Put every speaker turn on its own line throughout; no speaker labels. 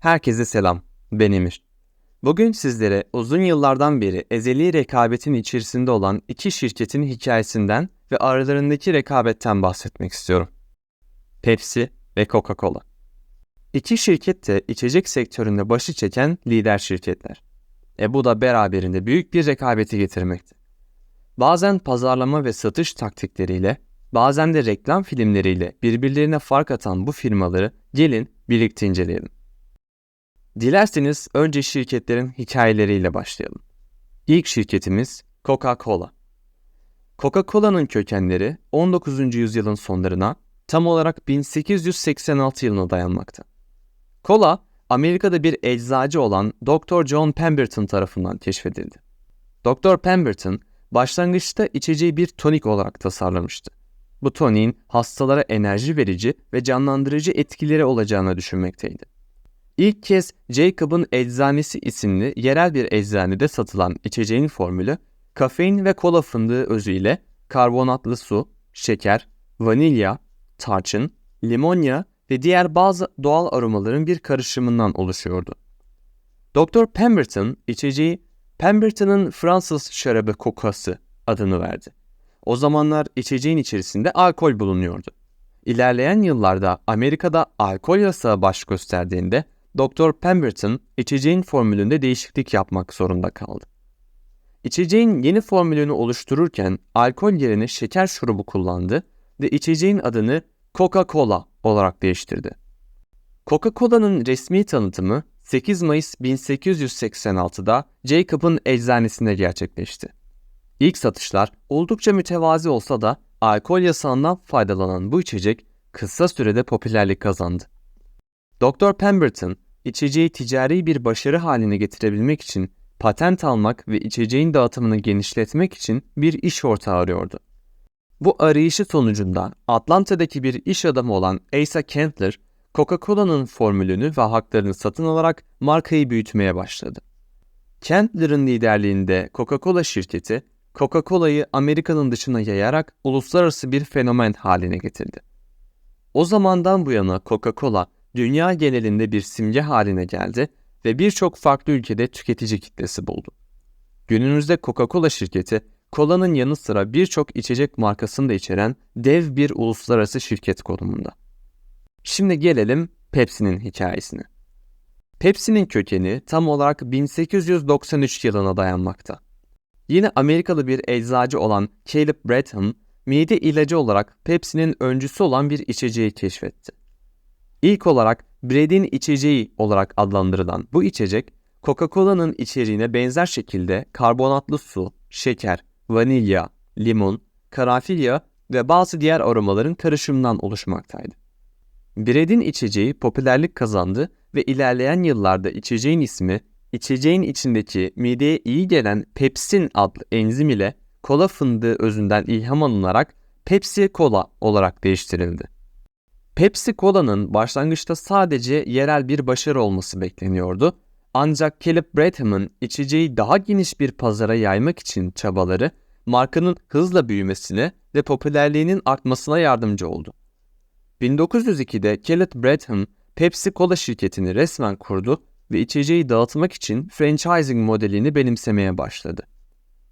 Herkese selam, ben Emir. Bugün sizlere uzun yıllardan beri ezeli rekabetin içerisinde olan iki şirketin hikayesinden ve aralarındaki rekabetten bahsetmek istiyorum. Pepsi ve Coca-Cola. İki şirket de içecek sektöründe başı çeken lider şirketler. E bu da beraberinde büyük bir rekabeti getirmekte. Bazen pazarlama ve satış taktikleriyle, bazen de reklam filmleriyle birbirlerine fark atan bu firmaları gelin birlikte inceleyelim. Dilerseniz önce şirketlerin hikayeleriyle başlayalım. İlk şirketimiz Coca-Cola. Coca-Cola'nın kökenleri 19. yüzyılın sonlarına tam olarak 1886 yılına dayanmakta. Kola, Amerika'da bir eczacı olan Dr. John Pemberton tarafından keşfedildi. Dr. Pemberton, başlangıçta içeceği bir tonik olarak tasarlamıştı. Bu toniğin hastalara enerji verici ve canlandırıcı etkileri olacağını düşünmekteydi. İlk kez Jacob'ın Eczanesi isimli yerel bir eczanede satılan içeceğin formülü, kafein ve kola fındığı özüyle karbonatlı su, şeker, vanilya, tarçın, limonya ve diğer bazı doğal aromaların bir karışımından oluşuyordu. Dr. Pemberton içeceği Pemberton'ın Fransız şarabı kokası adını verdi. O zamanlar içeceğin içerisinde alkol bulunuyordu. İlerleyen yıllarda Amerika'da alkol yasağı baş gösterdiğinde Dr. Pemberton içeceğin formülünde değişiklik yapmak zorunda kaldı. İçeceğin yeni formülünü oluştururken alkol yerine şeker şurubu kullandı ve içeceğin adını Coca-Cola olarak değiştirdi. Coca-Cola'nın resmi tanıtımı 8 Mayıs 1886'da Jacob'ın eczanesinde gerçekleşti. İlk satışlar oldukça mütevazi olsa da alkol yasağından faydalanan bu içecek kısa sürede popülerlik kazandı. Dr. Pemberton, içeceği ticari bir başarı haline getirebilmek için patent almak ve içeceğin dağıtımını genişletmek için bir iş ortağı arıyordu. Bu arayışı sonucunda Atlanta'daki bir iş adamı olan Asa Kentler, Coca-Cola'nın formülünü ve haklarını satın alarak markayı büyütmeye başladı. Kentler'ın liderliğinde Coca-Cola şirketi, Coca-Cola'yı Amerika'nın dışına yayarak uluslararası bir fenomen haline getirdi. O zamandan bu yana Coca-Cola, dünya genelinde bir simge haline geldi ve birçok farklı ülkede tüketici kitlesi buldu. Günümüzde Coca-Cola şirketi, kolanın yanı sıra birçok içecek markasını da içeren dev bir uluslararası şirket konumunda. Şimdi gelelim Pepsi'nin hikayesine. Pepsi'nin kökeni tam olarak 1893 yılına dayanmakta. Yine Amerikalı bir eczacı olan Caleb Bradham, mide ilacı olarak Pepsi'nin öncüsü olan bir içeceği keşfetti. İlk olarak Bread'in içeceği olarak adlandırılan bu içecek, Coca-Cola'nın içeriğine benzer şekilde karbonatlı su, şeker, vanilya, limon, karanfil ve bazı diğer aromaların karışımından oluşmaktaydı. Bread'in içeceği popülerlik kazandı ve ilerleyen yıllarda içeceğin ismi, içeceğin içindeki mideye iyi gelen pepsin adlı enzim ile kola fındığı özünden ilham alınarak Pepsi Cola olarak değiştirildi. Pepsi Cola'nın başlangıçta sadece yerel bir başarı olması bekleniyordu. Ancak Caleb Bradham'ın içeceği daha geniş bir pazara yaymak için çabaları markanın hızla büyümesine ve popülerliğinin artmasına yardımcı oldu. 1902'de Caleb Bradham Pepsi Cola şirketini resmen kurdu ve içeceği dağıtmak için franchising modelini benimsemeye başladı.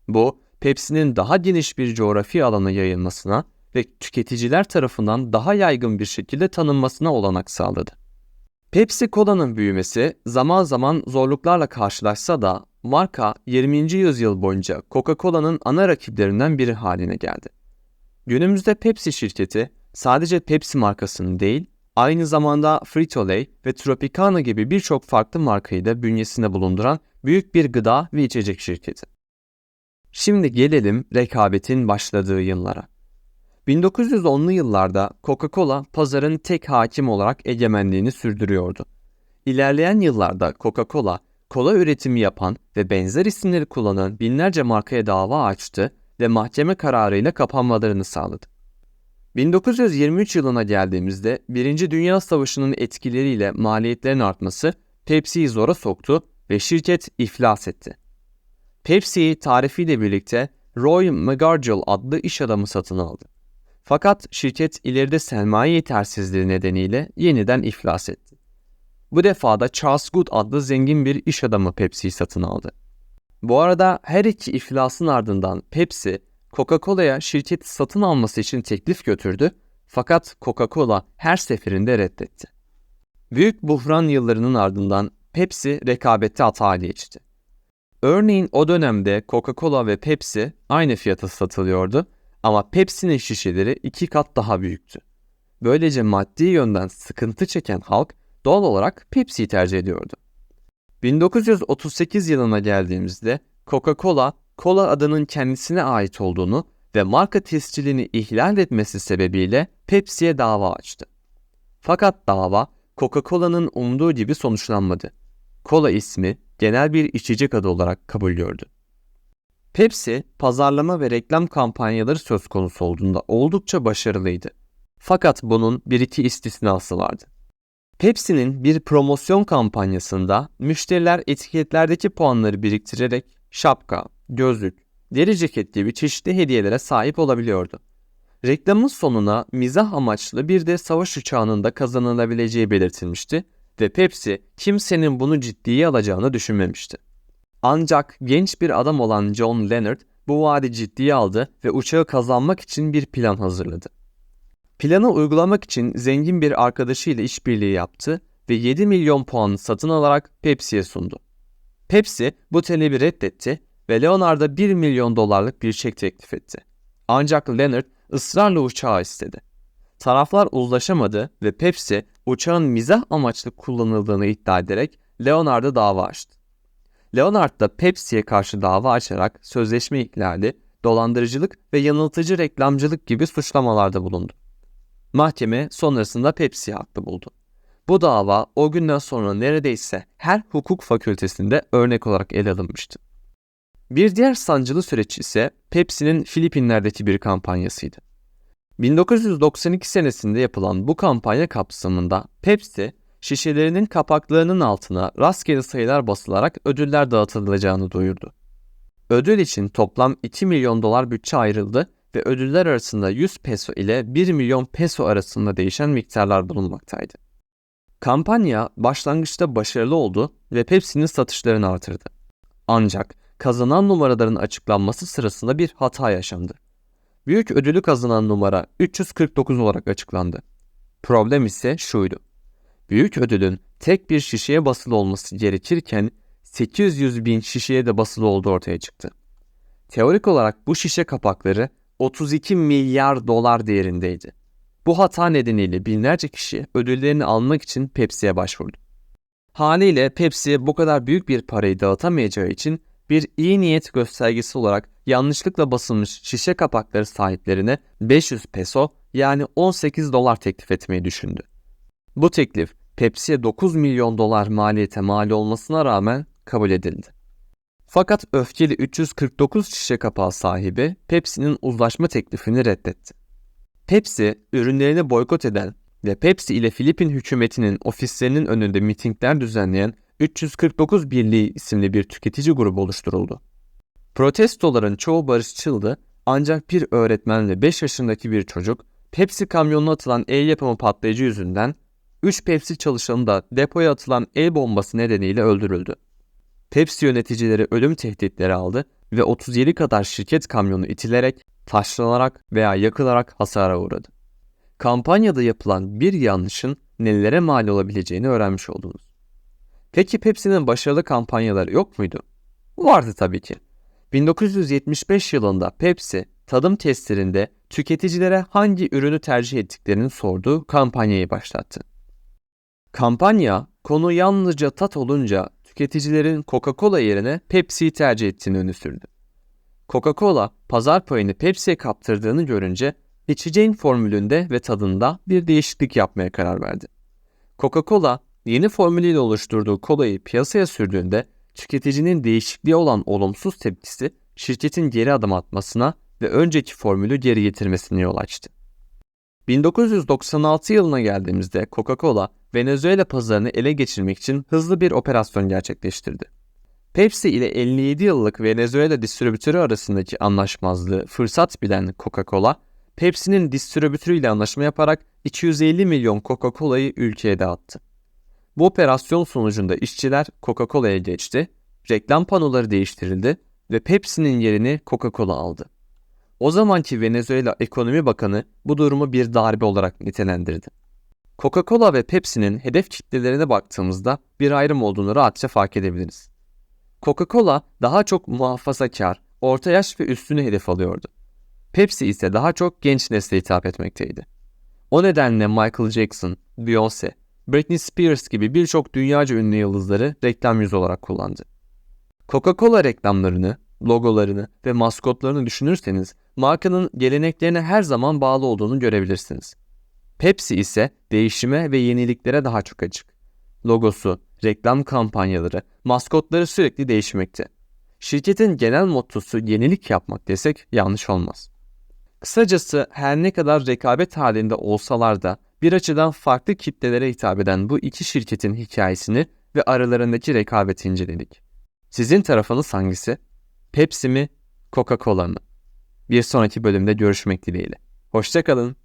Bu, Pepsi'nin daha geniş bir coğrafi alana yayılmasına ve tüketiciler tarafından daha yaygın bir şekilde tanınmasına olanak sağladı. Pepsi Cola'nın büyümesi zaman zaman zorluklarla karşılaşsa da marka 20. yüzyıl boyunca Coca-Cola'nın ana rakiplerinden biri haline geldi. Günümüzde Pepsi şirketi sadece Pepsi markasını değil, aynı zamanda Frito-Lay ve Tropicana gibi birçok farklı markayı da bünyesinde bulunduran büyük bir gıda ve içecek şirketi. Şimdi gelelim rekabetin başladığı yıllara. 1910'lu yıllarda Coca-Cola pazarın tek hakim olarak egemenliğini sürdürüyordu. İlerleyen yıllarda Coca-Cola, kola üretimi yapan ve benzer isimleri kullanan binlerce markaya dava açtı ve mahkeme kararıyla kapanmalarını sağladı. 1923 yılına geldiğimizde Birinci Dünya Savaşı'nın etkileriyle maliyetlerin artması Pepsi'yi zora soktu ve şirket iflas etti. Pepsi'yi tarifiyle birlikte Roy McGargel adlı iş adamı satın aldı. Fakat şirket ileride sermaye yetersizliği nedeniyle yeniden iflas etti. Bu defa da Charles Good adlı zengin bir iş adamı Pepsi'yi satın aldı. Bu arada her iki iflasın ardından Pepsi, Coca-Cola'ya şirketi satın alması için teklif götürdü fakat Coca-Cola her seferinde reddetti. Büyük buhran yıllarının ardından Pepsi rekabette hata geçti. Örneğin o dönemde Coca-Cola ve Pepsi aynı fiyata satılıyordu ama Pepsi'nin şişeleri iki kat daha büyüktü. Böylece maddi yönden sıkıntı çeken halk doğal olarak Pepsi'yi tercih ediyordu. 1938 yılına geldiğimizde Coca-Cola, kola adının kendisine ait olduğunu ve marka tescilini ihlal etmesi sebebiyle Pepsi'ye dava açtı. Fakat dava Coca-Cola'nın umduğu gibi sonuçlanmadı. Kola ismi genel bir içecek adı olarak kabul gördü. Pepsi, pazarlama ve reklam kampanyaları söz konusu olduğunda oldukça başarılıydı. Fakat bunun bir iki istisnası vardı. Pepsi'nin bir promosyon kampanyasında müşteriler etiketlerdeki puanları biriktirerek şapka, gözlük, deri ceket gibi çeşitli hediyelere sahip olabiliyordu. Reklamın sonuna mizah amaçlı bir de savaş uçağının da kazanılabileceği belirtilmişti ve Pepsi kimsenin bunu ciddiye alacağını düşünmemişti. Ancak genç bir adam olan John Leonard bu vaadi ciddiye aldı ve uçağı kazanmak için bir plan hazırladı. Planı uygulamak için zengin bir arkadaşıyla işbirliği yaptı ve 7 milyon puan satın alarak Pepsi'ye sundu. Pepsi bu talebi reddetti ve Leonard'a 1 milyon dolarlık bir çek teklif etti. Ancak Leonard ısrarla uçağı istedi. Taraflar uzlaşamadı ve Pepsi uçağın mizah amaçlı kullanıldığını iddia ederek Leonard'a dava açtı. Leonard da Pepsi'ye karşı dava açarak sözleşme ihlali, dolandırıcılık ve yanıltıcı reklamcılık gibi suçlamalarda bulundu. Mahkeme sonrasında Pepsi'yi haklı buldu. Bu dava o günden sonra neredeyse her hukuk fakültesinde örnek olarak ele alınmıştı. Bir diğer sancılı süreç ise Pepsi'nin Filipinler'deki bir kampanyasıydı. 1992 senesinde yapılan bu kampanya kapsamında Pepsi, şişelerinin kapaklarının altına rastgele sayılar basılarak ödüller dağıtılacağını duyurdu. Ödül için toplam 2 milyon dolar bütçe ayrıldı ve ödüller arasında 100 peso ile 1 milyon peso arasında değişen miktarlar bulunmaktaydı. Kampanya başlangıçta başarılı oldu ve Pepsi'nin satışlarını artırdı. Ancak kazanan numaraların açıklanması sırasında bir hata yaşandı. Büyük ödülü kazanan numara 349 olarak açıklandı. Problem ise şuydu. Büyük ödülün tek bir şişeye basılı olması gerekirken 800 bin şişeye de basılı olduğu ortaya çıktı. Teorik olarak bu şişe kapakları 32 milyar dolar değerindeydi. Bu hata nedeniyle binlerce kişi ödüllerini almak için Pepsi'ye başvurdu. Haliyle Pepsi bu kadar büyük bir parayı dağıtamayacağı için bir iyi niyet göstergesi olarak yanlışlıkla basılmış şişe kapakları sahiplerine 500 peso yani 18 dolar teklif etmeyi düşündü. Bu teklif Pepsi'ye 9 milyon dolar maliyete mal olmasına rağmen kabul edildi. Fakat öfkeli 349 şişe kapağı sahibi Pepsi'nin uzlaşma teklifini reddetti. Pepsi, ürünlerini boykot eden ve Pepsi ile Filipin hükümetinin ofislerinin önünde mitingler düzenleyen 349 Birliği isimli bir tüketici grubu oluşturuldu. Protestoların çoğu barışçıldı ancak bir öğretmen ve 5 yaşındaki bir çocuk Pepsi kamyonuna atılan el yapımı patlayıcı yüzünden 3 Pepsi çalışanı da depoya atılan el bombası nedeniyle öldürüldü. Pepsi yöneticileri ölüm tehditleri aldı ve 37 kadar şirket kamyonu itilerek, taşlanarak veya yakılarak hasara uğradı. Kampanyada yapılan bir yanlışın nelere mal olabileceğini öğrenmiş oldunuz. Peki Pepsi'nin başarılı kampanyaları yok muydu? Vardı tabii ki. 1975 yılında Pepsi tadım testlerinde tüketicilere hangi ürünü tercih ettiklerini sorduğu kampanyayı başlattı. Kampanya konu yalnızca tat olunca tüketicilerin Coca-Cola yerine Pepsi'yi tercih ettiğini öne sürdü. Coca-Cola pazar payını Pepsi'ye kaptırdığını görünce içeceğin formülünde ve tadında bir değişiklik yapmaya karar verdi. Coca-Cola yeni formülüyle oluşturduğu kolayı piyasaya sürdüğünde tüketicinin değişikliğe olan olumsuz tepkisi şirketin geri adım atmasına ve önceki formülü geri getirmesine yol açtı. 1996 yılına geldiğimizde Coca-Cola Venezuela pazarını ele geçirmek için hızlı bir operasyon gerçekleştirdi. Pepsi ile 57 yıllık Venezuela distribütörü arasındaki anlaşmazlığı fırsat bilen Coca-Cola, Pepsi'nin distribütörüyle anlaşma yaparak 250 milyon Coca-Cola'yı ülkeye dağıttı. Bu operasyon sonucunda işçiler Coca-Cola'ya geçti, reklam panoları değiştirildi ve Pepsi'nin yerini Coca-Cola aldı. O zamanki Venezuela Ekonomi Bakanı bu durumu bir darbe olarak nitelendirdi. Coca-Cola ve Pepsi'nin hedef kitlelerine baktığımızda bir ayrım olduğunu rahatça fark edebiliriz. Coca-Cola daha çok muhafazakar, orta yaş ve üstünü hedef alıyordu. Pepsi ise daha çok genç nesle hitap etmekteydi. O nedenle Michael Jackson, Beyoncé, Britney Spears gibi birçok dünyaca ünlü yıldızları reklam yüzü olarak kullandı. Coca-Cola reklamlarını, logolarını ve maskotlarını düşünürseniz markanın geleneklerine her zaman bağlı olduğunu görebilirsiniz. Pepsi ise değişime ve yeniliklere daha çok açık. Logosu, reklam kampanyaları, maskotları sürekli değişmekte. Şirketin genel mottosu yenilik yapmak desek yanlış olmaz. Kısacası her ne kadar rekabet halinde olsalar da bir açıdan farklı kitlelere hitap eden bu iki şirketin hikayesini ve aralarındaki rekabeti inceledik. Sizin tarafınız hangisi? Pepsi mi, Coca-Cola mı? Bir sonraki bölümde görüşmek dileğiyle. Hoşçakalın.